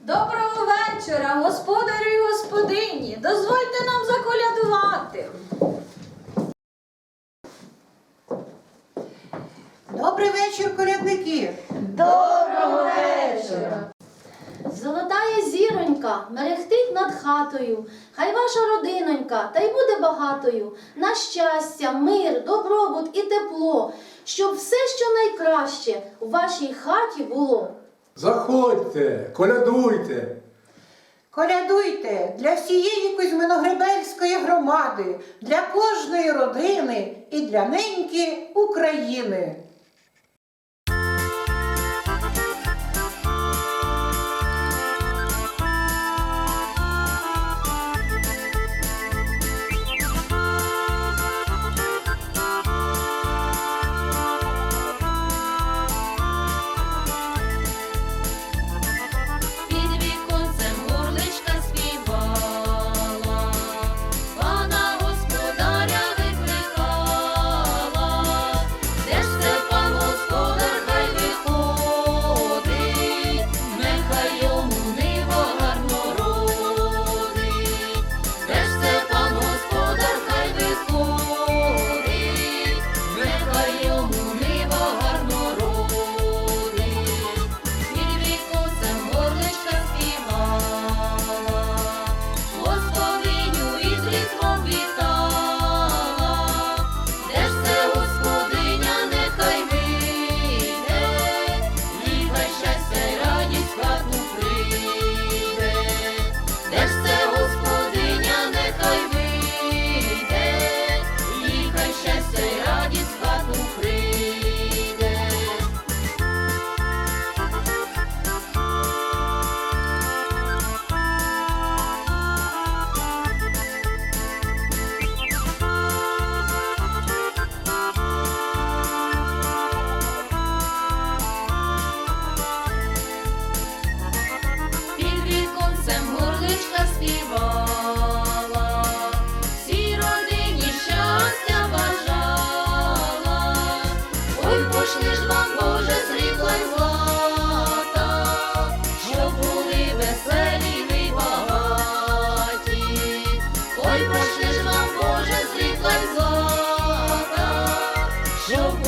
Доброго вечора, господарю і господині. Дозвольте нам заколядувати. Добрий вечір, колядники! Доброго вечора. Золотая зіронька мерехтить над хатою, хай ваша родинонька та й буде багатою, на щастя, мир, добробут і тепло, щоб все, що найкраще у вашій хаті було. Заходьте, колядуйте. Колядуйте для всієї Кузьминогребельської громади, для кожної родини і для неньки України. show.